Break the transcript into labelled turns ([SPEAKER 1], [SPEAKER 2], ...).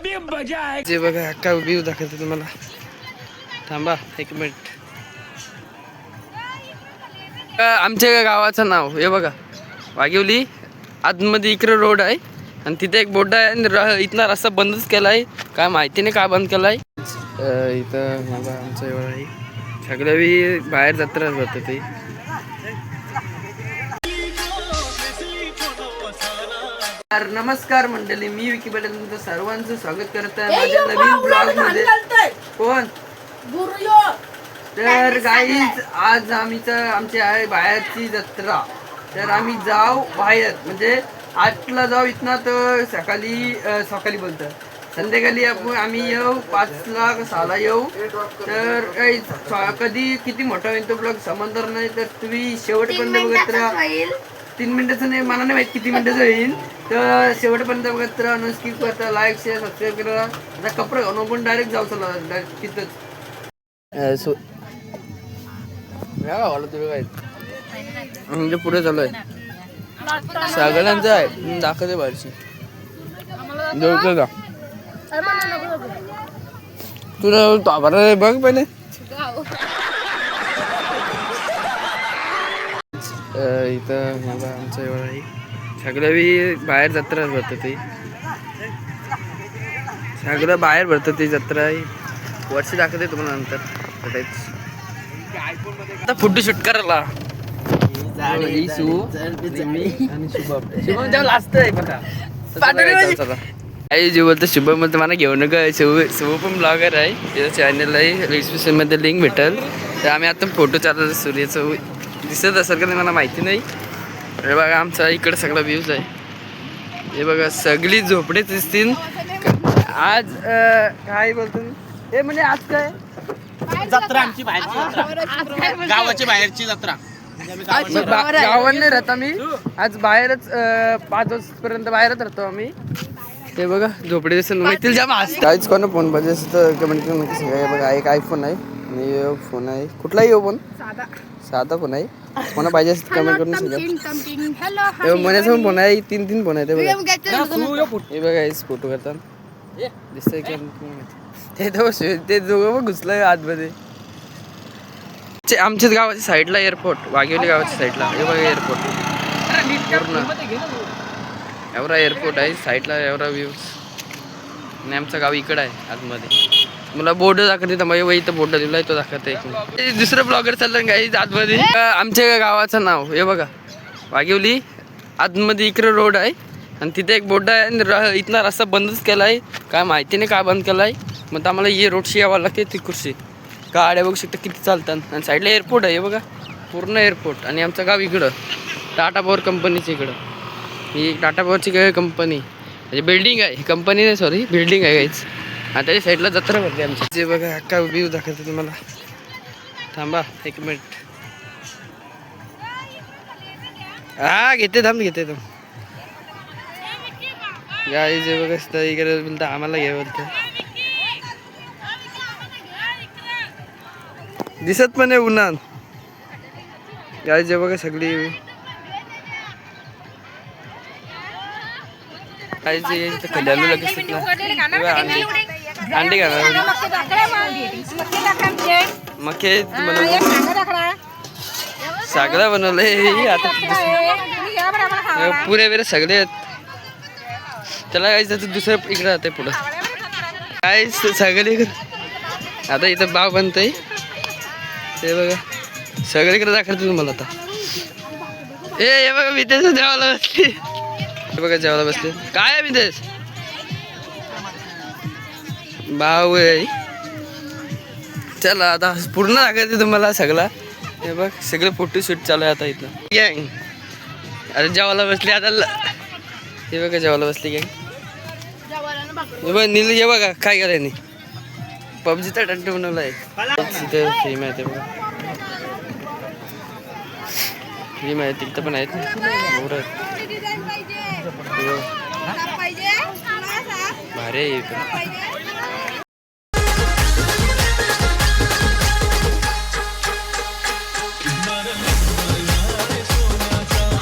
[SPEAKER 1] अभी मजा है
[SPEAKER 2] जे बघा अक्का व्ह्यू दाखवते तुम्हाला. थांबा एक मिनिट आमच्या गावाचं नाव हे बघा. वाघिवली आतमध्ये इकडे रोड आहे. आणि तिथे एक बोर्ड आहे आणि र- रस्ता बंदच केला आहे काय माहिती नाही का बंद केला आहे इथं हे बघा आमचं एवढं आहे. सगळं बाहेर जत्रा जातं ते. नमस्कार मंडळी मी विकी पाटील तुमचं सर्वांचं स्वागत करत आहे माझ्या नवीन ब्लॉगमध्ये कोण? तर गाईज आज आम्हीच आमची आहे बाहेरची जत्रा. तर आम्ही जाऊ बाहेर. म्हणजे आठला जाऊ इथनं तर सकाळी सकाळी बोलतं संध्याकाळी आपण आम्ही येऊ पाचला का सहाला येऊ. तर काही कधी किती मोठा होईल तो ब्लॉग समजणार नाही. तर तुम्ही शेवटपर्यंत बघत राहा. तीन मिनिटाचं नाही मला नाही माहीत किती मिनिटाचं होईल तर शेवटपर्यंत बघत राहा न स्किप करता लाईक शेअर सबस्क्राईब करा. आता कपडे घालून पण डायरेक्ट जाऊ चला तिथंच. सो तुम्ही काय म्हणजे पुढे चालू आहे. सगळ्यांचं आहे. दाखवते बाहेरची. जेवतो का तुला ताबारा बघ पहिले. इथं बघा आमचं एवढं आहे. सगळं बी बाहेर जत्रा भरतं ते. सगळं बाहेर भरतं ते जत्रा आहे. वर्षी दाखवते तुम्हाला नंतर. भेटायच आता फोटो शूट करायला. शुभम लास्ट आहे बघा. आई जे बोलतो शुभम बोलतो मला घेऊ नका. शिव शिव पण ब्लॉगर आहे. त्याचं चॅनल आहे. डिस्क्रिप्शनमध्ये लिंक भेटेल. तर आम्ही आता फोटो चालू सूर्याचं दिसत असेल का नाही मला माहिती नाही. हे बघा आमचा इकडे सगळा व्ह्यूज आहे. हे बघा सगळी झोपडे दिसतील. आज काय बोलतो हे म्हणजे आज काय?
[SPEAKER 3] जत्रा आमची बाहेरची जत्रा. गावाची बाहेरची जत्रा.
[SPEAKER 2] आज गावात नाही राहत आम्ही. आज बाहेरच पाच वाजपर्यंत बाहेरच राहतो आम्ही. ते बघा झोपडे दिसेल माहिती काहीच कोण फोन पाहिजे असं तर कमेंट करून बघा एक आयफोन आहे. आणि फोन आहे. कुठलाही हो फोन साधा. फोन आहे. कोणा पाहिजे असं कमेंट करून सांगा. मनाचा पण फोन आहे. तीन तीन फोन आहे ते बघा हे बघा हेच फोटो करतात. दिसतंय का? ते तो ते दोघं पण घुसलं आतमध्ये. आमच्याच गावाच्या साईडला एअरपोर्ट वाघेवली गावाच्या साईडला हे बघा एअरपोर्ट पूर्ण. एवढा एअरपोर्ट आहे साईडला एवढा व्ह्यूज आणि आमचं गाव इकडं आहे आतमध्ये. मला बोर्ड दाखवते तर माझ्या इथं बोर्ड दिला तो दाखवते. एक दुसरं ब्लॉगर चाललं काही आतमध्ये. आमच्या गावाचं नाव हे बघा. वाघेवली आतमध्ये इकडे रोड आहे. आणि तिथे एक बोर्ड आहे आणि इथनं रस्ता बंदच केला आहे काय माहिती नाही काय बंद केला आहे मग आम्हाला ये रोडशी यावं लागते ती कुर्सी गाड्या बघू शकता किती चालतात. आणि साईडला एअरपोर्ट आहे हे बघा. पूर्ण एअरपोर्ट आणि आमचं गाव इकडं. टाटा पॉवर कंपनीचं इकडं. ही टाटा पॉवरची काय कंपनी म्हणजे बिल्डिंग आहे. कंपनी नाही सॉरी बिल्डिंग आहे काहीच त्याच्या साईडला जत्रा भरते आमची. जे बघा अक्का व्ह्यू दाखवते तुम्हाला. थांबा एक मिनिट हा घेते थांब घेते थांब. गाडी जे बघा असतं इकडे बोलतं आम्हाला घे बोलतं दिसत पण आहे उन्हात. गाडी जे बघा सगळी. काय जे खड्याला लगेच. अंडी हे बनवलं. सगळं बनवलंय आता पुरे बिरे सगळे आहेत. त्याला काय त्याचं दुसरं इकडे राहते पुढं. काय सगळे इकडं- आता इथं बाव बनतंय. ते बघा. सगळीकडे दाखवते तुम्हाला आता. ए हे बघा विदेश जेवायला बसली. हे बघा जेवायला बसले. काय आहे विदेश? आहे चला आता पूर्ण दाखवते तुम्हाला सगळा. हे बघ सगळे फोटो शूट चालू आहे आता इथं. गँग अरे जेवायला बसली आता हे बघा जेवायला बसली गँग हे बघ नील हे बघा काय केलं नाही पबजीचा टंट बनवला आहे तिथे फ्रीम आहे ते बघा. फ्रीम आहे तिथं पण आहेत. भारी आहे